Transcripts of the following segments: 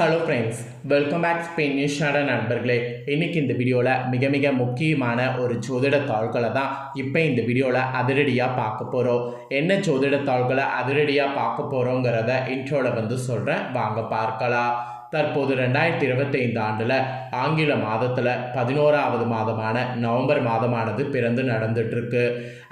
Hello friends welcome back Spain news channel நண்பர்களே. இன்னைக்கு இந்த வீடியோவில் மிக மிக முக்கியமான ஒரு ஜோதிட தாள்களை தான் இப்போ இந்த வீடியோவில் அதிரடியாக பார்க்க போகிறோம் என்ன ஜோதிட தாள்களை அதிரடியாக பார்க்க போகிறோங்கிறத இன்ட்ரோவில் வந்து சொல்கிறேன் வாங்க பார்க்கலாம். தற்போது ரெண்டாயிரத்தி இருபத்தைந்து ஆண்டில் ஆங்கில மாதத்தில் பதினோராவது மாதமான நவம்பர் மாதமானது பிறந்து நடந்துட்டுருக்கு.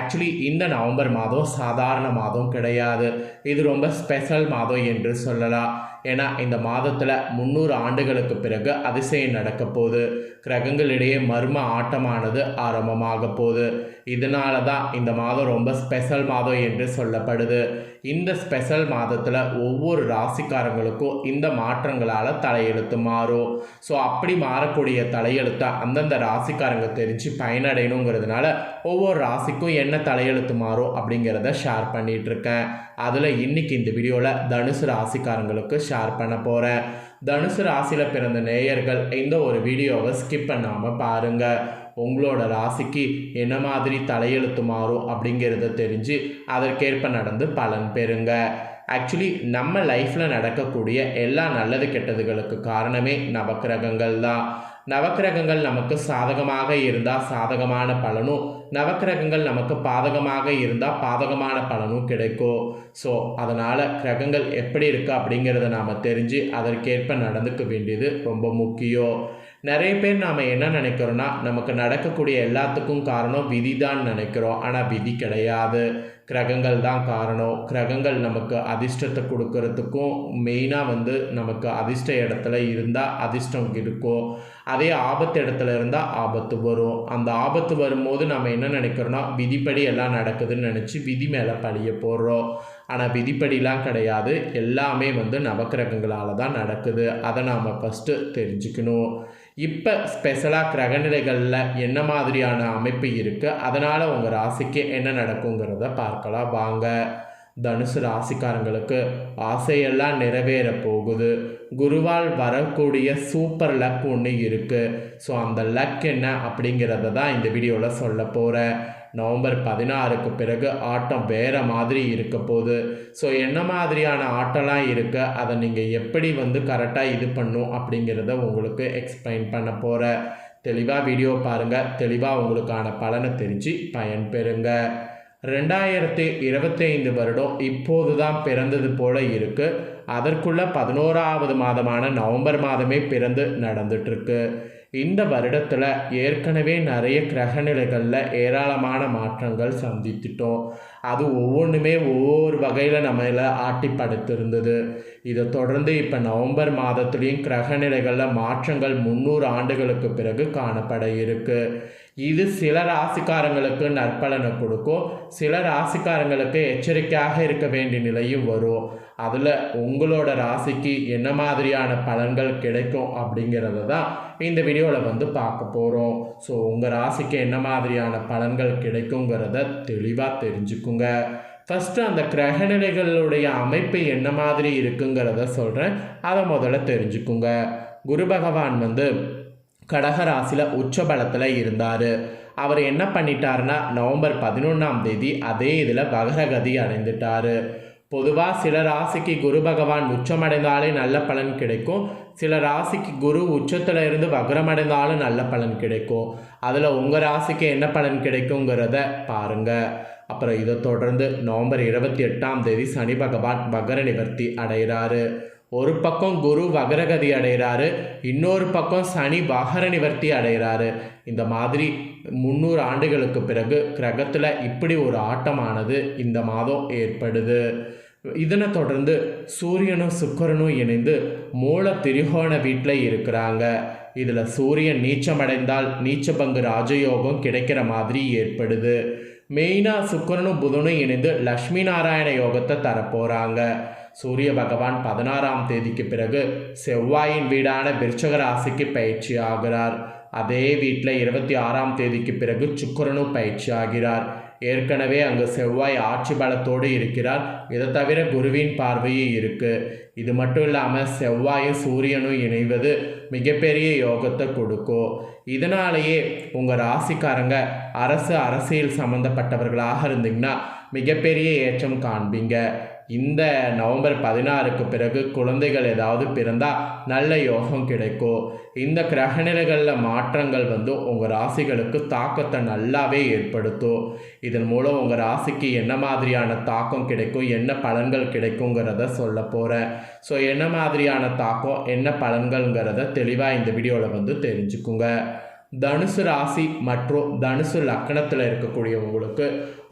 ஆக்சுவலி இந்த நவம்பர் மாதம் சாதாரண மாதம் கிடையாது. இது ரொம்ப ஸ்பெஷல் மாதம் என்று சொல்லலாம். ஏன்னா இந்த மாதத்தில் முந்நூறு ஆண்டுகளுக்கு பிறகு அதிசயம் நடக்க போகுது. கிரகங்களிடையே மர்ம ஆட்டமானது ஆரம்பமாக போகுது. இதனால தான் இந்த மாதம் ரொம்ப ஸ்பெஷல் மாதம் என்று சொல்லப்படுது. இந்த ஸ்பெஷல் மாதத்தில் ஒவ்வொரு ராசிக்காரங்களுக்கும் இந்த மாற்றங்களால் தலையெழுத்து மாறும். ஸோ அப்படி மாறக்கூடிய தலையெழுத்தை அந்தந்த ராசிக்காரங்க தெரிஞ்சு பயனடையணுங்கிறதுனால ஒவ்வொரு ராசிக்கும் என்ன தலையெழுத்து மாறும் அப்படிங்கிறத ஷேர் பண்ணிகிட்ருக்கேன் அதில் இன்னைக்கு இந்த வீடியோவில் தனுசு ராசிக்காரங்களுக்கு ஷேர் பண்ண போகிறேன் தனுசு ராசியில் பிறந்த நேயர்கள் இந்த ஒரு வீடியோவை ஸ்கிப் பண்ணாமல் பாருங்கள் உங்களோட ராசிக்கு என்ன மாதிரி தலையெழுத்து மாறும் அப்படிங்கிறத தெரிஞ்சு அதற்கேற்ப நடந்து பலன் பெறுங்க. ஆக்சுவலி நம்ம லைஃப்பில் நடக்கக்கூடிய எல்லா நல்லது கெட்டதுகளுக்கு காரணமே நவக்கிரகங்கள் தான் நவக்கிரகங்கள் நமக்கு சாதகமாக இருந்தால் சாதகமான பலனும் நவக்கிரகங்கள் நமக்கு பாதகமாக இருந்தால் பாதகமான பலனும் கிடைக்கும். ஸோ அதனால் கிரகங்கள் எப்படி இருக்குது அப்படிங்கிறத நாம் தெரிஞ்சு அதற்கேற்ப நடந்துக்க வேண்டியது ரொம்ப முக்கியம். நிறைய பேர் நாம் என்ன நினைக்கிறோன்னா நமக்கு நடக்கக்கூடிய எல்லாத்துக்கும் காரணம் விதி தான் நினைக்கிறோம். ஆனால் விதி கிடையாது. கிரகங்கள் தான் காரணம். கிரகங்கள் நமக்கு அதிர்ஷ்டத்தை கொடுக்கறதுக்கும் மெயினாக வந்து நமக்கு அதிர்ஷ்ட இடத்துல இருந்தால் அதிர்ஷ்டம் இருக்கும். அதே ஆபத்து இடத்துல இருந்தால் ஆபத்து வரும். அந்த ஆபத்து வரும்போது நம்ம என்ன நினைக்கிறோன்னா விதிப்படி எல்லாம் நடக்குதுன்னு நினச்சி விதி மேலே பழிய போடுறோம். ஆனால் விதிப்படிலாம் கிடையாது. எல்லாமே வந்து நவக்கிரகங்களால் தான் நடக்குது. அதை நாம் ஃபஸ்ட்டு தெரிஞ்சுக்கணும். இப்போ ஸ்பெஷலாக கிரகநிலைகளில் என்ன மாதிரியான அமைப்பு இருக்குது அதனால் உங்கள் ராசிக்கு என்ன நடக்குங்கிறத பார்க்கலாம் வாங்க தனுசு ராசிக்காரங்களுக்கு ஆசையெல்லாம் நிறைவேற போகுது. குருவால் வரக்கூடிய சூப்பர் லக் ஒன்று இருக்குது ஸோ அந்த லக் என்ன அப்படிங்கிறத தான் இந்த வீடியோவில் சொல்ல போகிறேன் நவம்பர் பதினாறுக்கு பிறகு ஆட்டம் வேறு மாதிரி இருக்க போகுது. ஸோ என்ன மாதிரியான ஆட்டம்லாம் இருக்குது அதை நீங்கள் எப்படி வந்து கரெக்டாக இது பண்ணும் அப்படிங்கிறத உங்களுக்கு எக்ஸ்பிளைன் பண்ண போகிறேன் தெளிவாக வீடியோ பாருங்கள் தெளிவாக உங்களுக்கான பலனை தெரிஞ்சு பயன்பெறுங்க. ரெண்டாயிரத்தி இருபத்தைந்து வருடம் இப்போது தான் பிறந்தது போல இருக்குது அதற்குள்ள பதினோராவது மாதமான நவம்பர் மாதமே பிறந்து நடந்துட்டுருக்கு. இந்த வருடத்தில் ஏற்கனவே நிறைய கிரகநிலைகளில் ஏராளமான மாற்றங்கள் சந்தித்துட்டோம். அது ஒவ்வொன்றுமே ஒவ்வொரு வகையில் நம்மள ஆட்டி படுத்திருந்தது. இதை தொடர்ந்து இப்போ நவம்பர் மாதத்துலேயும் கிரகநிலைகளில் மாற்றங்கள் முந்நூறு ஆண்டுகளுக்கு பிறகு காணப்பட இருக்குது இது சில ராசிக்காரங்களுக்கு நற்பலனை கொடுக்கும். சில ராசிக்காரங்களுக்கு எச்சரிக்கையாக இருக்க வேண்டிய நிலையும் வரும். அதில் உங்களோட ராசிக்கு என்ன மாதிரியான பலன்கள் கிடைக்கும் அப்படிங்கிறத தான் இந்த வீடியோவில் வந்து பார்க்க போகிறோம் ஸோ உங்கள் ராசிக்கு என்ன மாதிரியான பலன்கள் கிடைக்குங்கிறத தெளிவாக தெரிஞ்சுக்குங்க. ஃபஸ்ட்டு அந்த கிரகநிலைகளுடைய அமைப்பு என்ன மாதிரி இருக்குங்கிறத சொல்கிறேன் அதை முதல்ல தெரிஞ்சுக்குங்க. குரு பகவான் வந்து கடகராசியில் உச்சபலத்தில் இருந்தார். அவர் என்ன பண்ணிட்டாருன்னா நவம்பர் பதினொன்றாம் தேதி அதே இதில் வகரகதி அடைந்துட்டார். பொதுவாக சில ராசிக்கு குரு பகவான் உச்சமடைந்தாலே நல்ல பலன் கிடைக்கும். சில ராசிக்கு குரு உச்சத்தில் இருந்து வக்ரமடைந்தாலும் நல்ல பலன் கிடைக்கும். அதில் உங்கள் ராசிக்கு என்ன பலன் கிடைக்குங்கிறத பாருங்கள் அப்புறம் இதை தொடர்ந்து நவம்பர் இருபத்தி எட்டாம் தேதி சனி பகவான் வகர நிவர்த்தி அடைகிறாரு. ஒரு பக்கம் குரு வகரகதி அடைகிறாரு இன்னொரு பக்கம் சனி வகர நிவர்த்தி அடைகிறாரு. இந்த மாதிரி முந்நூறு ஆண்டுகளுக்கு பிறகு கிரகத்தில் இப்படி ஒரு ஆட்டமானது இந்த மாதம் ஏற்படுது. இதனை தொடர்ந்து சூரியனும் சுக்கரனும் இணைந்து மூல திரிகோண வீட்டில் இருக்கிறாங்க. இதில் சூரியன் நீச்சமடைந்தால் நீச்சபங்கு ராஜயோகம் கிடைக்கிற மாதிரி ஏற்படுது. மெயினாக சுக்கரனும் புதனும் இணைந்து லக்ஷ்மி நாராயண யோகத்தை தரப்போகிறாங்க சூரிய பகவான் பதினாறாம் தேதிக்கு பிறகு செவ்வாயின் வீடான விருச்சக ராசிக்கு பயிற்சி ஆகிறார். அதே வீட்டில் இருபத்தி ஆறாம் தேதிக்கு பிறகு சுக்கரனும் பயிற்சி ஆகிறார். ஏற்கனவே அங்கு செவ்வாய் ஆட்சி பலத்தோடு இருக்கிறார். இதை தவிர குருவின் பார்வையும் இருக்குது இது மட்டும் இல்லாமல் செவ்வாயும் சூரியனும் இணைவது மிகப்பெரிய யோகத்தை கொடுக்கும். இதனாலேயே உங்கள் ராசிக்காரங்க அரசு அரசியல் சம்மந்தப்பட்டவர்களாக இருந்தீங்கன்னா மிகப்பெரிய ஏற்றம் காண்பீங்க. இந்த நவம்பர் பதினாறுக்கு பிறகு குழந்தைகள் ஏதாவது பிறந்தால் நல்ல யோகம் கிடைக்கும். இந்த கிரகநிலைகளில் மாற்றங்கள் வந்து உங்கள் ராசிகளுக்கு தாக்கத்தை நல்லாவே ஏற்படுத்தும். இதன் மூலம் உங்கள் ராசிக்கு என்ன மாதிரியான தாக்கம் கிடைக்கும் என்ன பலன்கள் கிடைக்குங்கிறத சொல்ல போகிறேன் ஸோ என்ன மாதிரியான தாக்கம் என்ன பலன்கள்ங்கிறத தெளிவாக இந்த வீடியோவில் வந்து தெரிஞ்சுக்குங்க. தனுசு ராசி மற்றும் தனுசு லக்கணத்தில் இருக்கக்கூடியவங்களுக்கு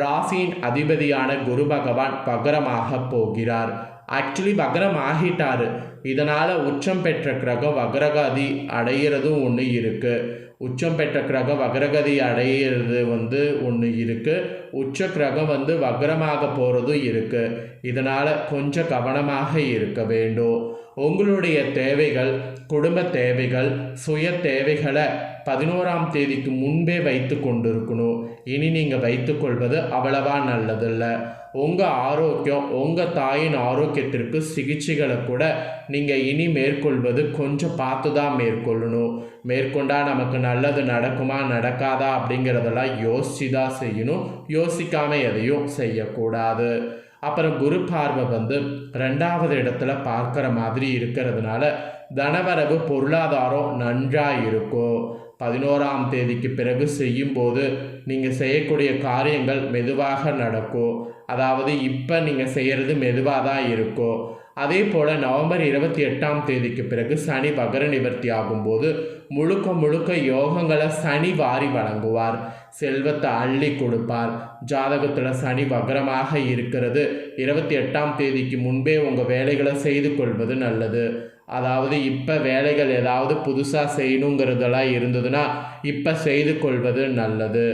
ராசியின் அதிபதியான குரு பகவான் பகரமாக போகிறார். ஆக்சுவலி வக்ரம் ஆகிட்டாரு. இதனால் உச்சம் பெற்ற கிரகம் வக்ரகதி அடையிறதும் ஒன்று இருக்குது உச்சம் பெற்ற கிரகம் வக்ரகதி அடையிறது வந்து ஒன்று இருக்குது உச்ச கிரகம் வந்து வக்ரமாக போகிறதும் இருக்குது இதனால் கொஞ்சம் கவனமாக இருக்க வேண்டும். உங்களுடைய தேவைகள் குடும்ப தேவைகள் சுய தேவைகளை பதினோராம் தேதிக்கு முன்பே வைத்து கொண்டிருக்கணும். இனி நீங்கள் வைத்துக்கொள்வது அவ்வளவா நல்லதில்ல. உங்கள் ஆரோக்கியம் உங்கள் தாயின் ஆரோக்கியத்திற்கு சிகிச்சைகளை கூட நீங்கள் இனி மேற்கொள்வது கொஞ்சம் பார்த்து தான் மேற்கொள்ளணும். மேற்கொண்டால் நமக்கு நல்லது நடக்குமா நடக்காதா அப்படிங்கிறதெல்லாம் யோசிச்சு தான் செய்யணும். யோசிக்காமல் எதையும் செய்யக்கூடாது. அப்புறம் குரு பார்வை வந்து ரெண்டாவது இடத்துல பார்க்குற மாதிரி இருக்கிறதுனால தனவரவு பொருளாதாரம் நன்றாக இருக்கும் பதினோராம் தேதிக்கு பிறகு செய்யும்போது நீங்கள் செய்யக்கூடிய காரியங்கள் மெதுவாக நடக்கும் அதாவது இப்போ நீங்கள் செய்கிறது மெதுவாக தான் இருக்கும் அதே போல் நவம்பர் இருபத்தி எட்டாம் தேதிக்கு பிறகு சனி பகர நிவர்த்தி ஆகும்போது முழுக்க முழுக்க யோகங்களை சனி வாரி வழங்குவார் செல்வத்தை அள்ளி கொடுப்பார். ஜாதகத்தில் சனி வக்ரமாக இருக்கிறது. இருபத்தி எட்டாம் தேதிக்கு முன்பே உங்கள் வேலைகளை செய்து கொள்வது நல்லது. அதாவது இப்போ வேலைகள் ஏதாவது புதுசாக செய்யணுங்கிறதெல்லாம் இருந்ததுன்னா இப்போ செய்து கொள்வது நல்லது.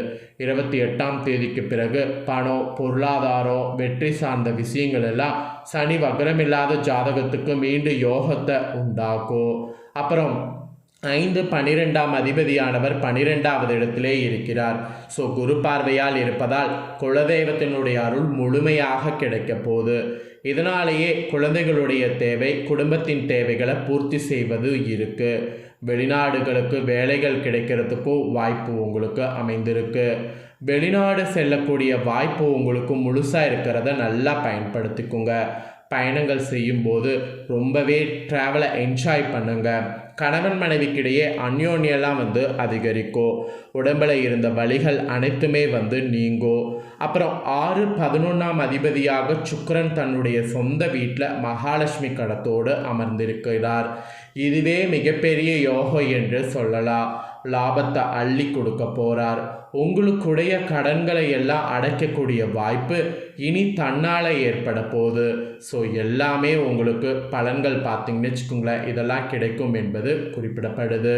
இருபத்தி எட்டாம் தேதிக்கு பிறகு பணம் பொருளாதாரம் வெற்றி சார்ந்த விஷயங்கள் எல்லாம் சனி வக்ரமில்லாத ஜாதகத்துக்கு மீண்டும் யோகத்தை உண்டாக்கும். அப்புறம் ஐந்து பனிரெண்டாம் அதிபதியானவர் பனிரெண்டாவது இடத்திலே இருக்கிறார். ஸோ குரு பார்வையால் இருப்பதால் குலதெய்வத்தினுடைய அருள் முழுமையாக கிடைக்க போகுது. இதனாலேயே குழந்தைகளுடைய தேவை குடும்பத்தின் தேவைகளை பூர்த்தி செய்வது இருக்கு. வெளிநாடுகளுக்கு வேலைகள் கிடைக்கிறதுக்கும் வாய்ப்பு உங்களுக்கு அமைந்திருக்கு. வெளிநாடு செல்லக்கூடிய வாய்ப்பு உங்களுக்கு முழுசாக இருக்கிறத நல்லா பயன்படுத்திக்குங்க. பயணங்கள் செய்யும்போது ரொம்பவே ட்ராவலை என்ஜாய் பண்ணுங்கள் கணவன் மனைவிக்கிடையே அந்யோன்யெல்லாம் வந்து அதிகரிக்கும் உடம்பில் இருந்த வழிகள் அனைத்துமே வந்து நீங்கும் அப்புறம் ஆறு பதினொன்றாம் அதிபதியாக சுக்கரன் தன்னுடைய சொந்த வீட்டில் மகாலட்சுமி கடத்தோடு அமர்ந்திருக்கிறார். இதுவே மிகப்பெரிய யோகம் என்று சொல்லலாம் லாபத்தை அள்ளி கொடுக்க போகிறார் உங்களுக்குடைய கடன்களை எல்லாம் அடைக்கக்கூடிய வாய்ப்பு இனி தன்னால் ஏற்பட போகுது. ஸோ எல்லாமே உங்களுக்கு பலன்கள் பார்த்தீங்கன்னு வச்சுக்கோங்களேன். இதெல்லாம் கிடைக்கும் என்பது குறிப்பிடப்படுது.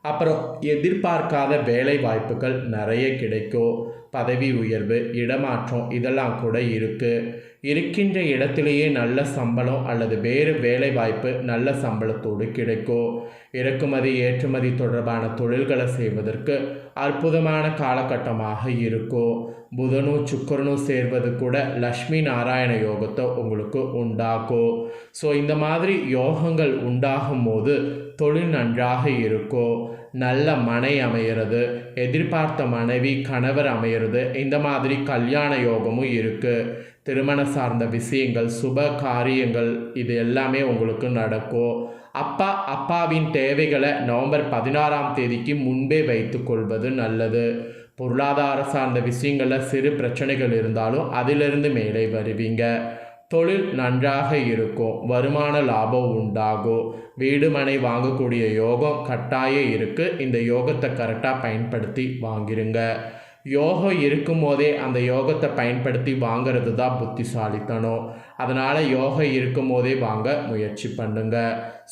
அப்புறம் எதிர்பார்க்காத வேலை வாய்ப்புகள் நிறைய கிடைக்கும். பதவி உயர்வு இடமாற்றம் இதெல்லாம் கூட இருக்குது இருக்கின்ற இடத்திலேயே நல்ல சம்பளம் அல்லது வேறு வேலை வாய்ப்பு நல்ல சம்பளத்தோடு கிடைக்கும் இறக்குமதி ஏற்றுமதி தொடர்பான தொழில்களை செய்வதற்கு அற்புதமான காலகட்டமாக இருக்கும் புதனும் சுக்கரனும் சேர்வது கூட லக்ஷ்மி நாராயண யோகத்தை உங்களுக்கு உண்டாக்கும் ஸோ இந்த மாதிரி யோகங்கள் உண்டாகும் போது தொழில் நன்றாக இருக்கும் நல்ல மனை அமையிறது எதிர்பார்த்த மனைவி கணவர் அமையிறது இந்த மாதிரி கல்யாண யோகமும் இருக்குது திருமண சார்ந்த விஷயங்கள் சுப காரியங்கள் இது எல்லாமே உங்களுக்கு நடக்கும் அப்பா அப்பாவின் தேவைகளை நவம்பர் பதினாறாம் தேதிக்கு முன்பே வைத்துக்கொள்வது நல்லது. பொருளாதார சார்ந்த விஷயங்களில் சிறு பிரச்சனைகள் இருந்தாலும் அதிலிருந்து மேலே வருவீங்க. தொழில் நன்றாக இருக்கும். வருமான லாபம் உண்டாகும். வீடு மனை வாங்கக்கூடிய யோகம் கட்டாயம் இருக்குது இந்த யோகத்தை கரெக்டாக பயன்படுத்தி வாங்கிருங்க. யோகம் இருக்கும் போதே அந்த யோகத்தை பயன்படுத்தி வாங்கிறது தான் புத்திசாலித்தனம். அதனால் யோகம் இருக்கும் போதே வாங்க முயற்சி பண்ணுங்க.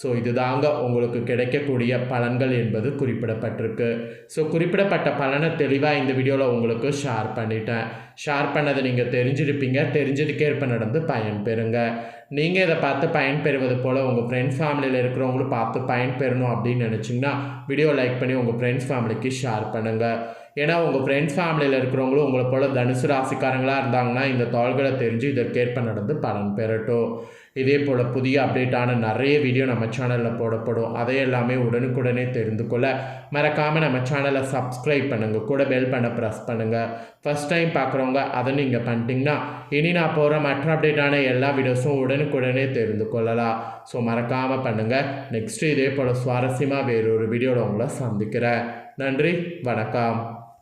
ஸோ இதுதாங்க உங்களுக்கு கிடைக்கக்கூடிய பலன்கள் என்பது குறிப்பிடப்பட்டிருக்கு. ஸோ குறிப்பிடப்பட்ட பலனை தெளிவாக இந்த வீடியோவில் உங்களுக்கு ஷேர் பண்ணிட்டேன். ஷேர் பண்ணதை நீங்கள் தெரிஞ்சிருப்பீங்க. தெரிஞ்சதுக்கேற்ப நடந்து பயன் பெறுங்க. நீங்கள் இதை பார்த்து பயன்பெறுவது போல் உங்கள் ஃப்ரெண்ட்ஸ் ஃபேமிலியில் இருக்கிறவங்களும் பார்த்து பயன்பெறணும் அப்படின்னு நினச்சிங்கன்னா வீடியோ லைக் பண்ணி உங்கள் ஃப்ரெண்ட்ஸ் ஃபேமிலிக்கு ஷேர் பண்ணுங்கள் ஏன்னா உங்கள் ஃப்ரெண்ட்ஸ் ஃபேமிலியில் இருக்கிறவங்களும் உங்களை போல் தனுசு ராசிக்காரங்களாக இருந்தாங்கன்னா இந்த தாள்களை தெரிஞ்சு இதற்கேற்ப நடந்து பலன் பெறட்டும். இதே போல் புதிய அப்டேட்டான நிறைய வீடியோ நம்ம சேனலில் போடப்படும். அதை எல்லாமே உடனுக்குடனே தெரிந்து கொள்ள மறக்காமல் நம்ம சேனலை சப்ஸ்கிரைப் பண்ணுங்கள் கூட பெல் பண்ண ப்ரெஸ் பண்ணுங்கள் ஃபஸ்ட் டைம் பார்க்குறவங்க அதை நீங்கள் பண்ணிட்டீங்கன்னா இனி நான் போகிற மற்ற அப்டேட்டான எல்லா வீடியோஸும் உடனுக்குடனே தெரிந்து கொள்ளலாம். ஸோ மறக்காமல் பண்ணுங்கள் நெக்ஸ்ட்டு இதே போல் சுவாரஸ்யமாக வேறொரு வீடியோவில் உங்களை சந்திக்கிறேன். நன்றி வணக்கம்.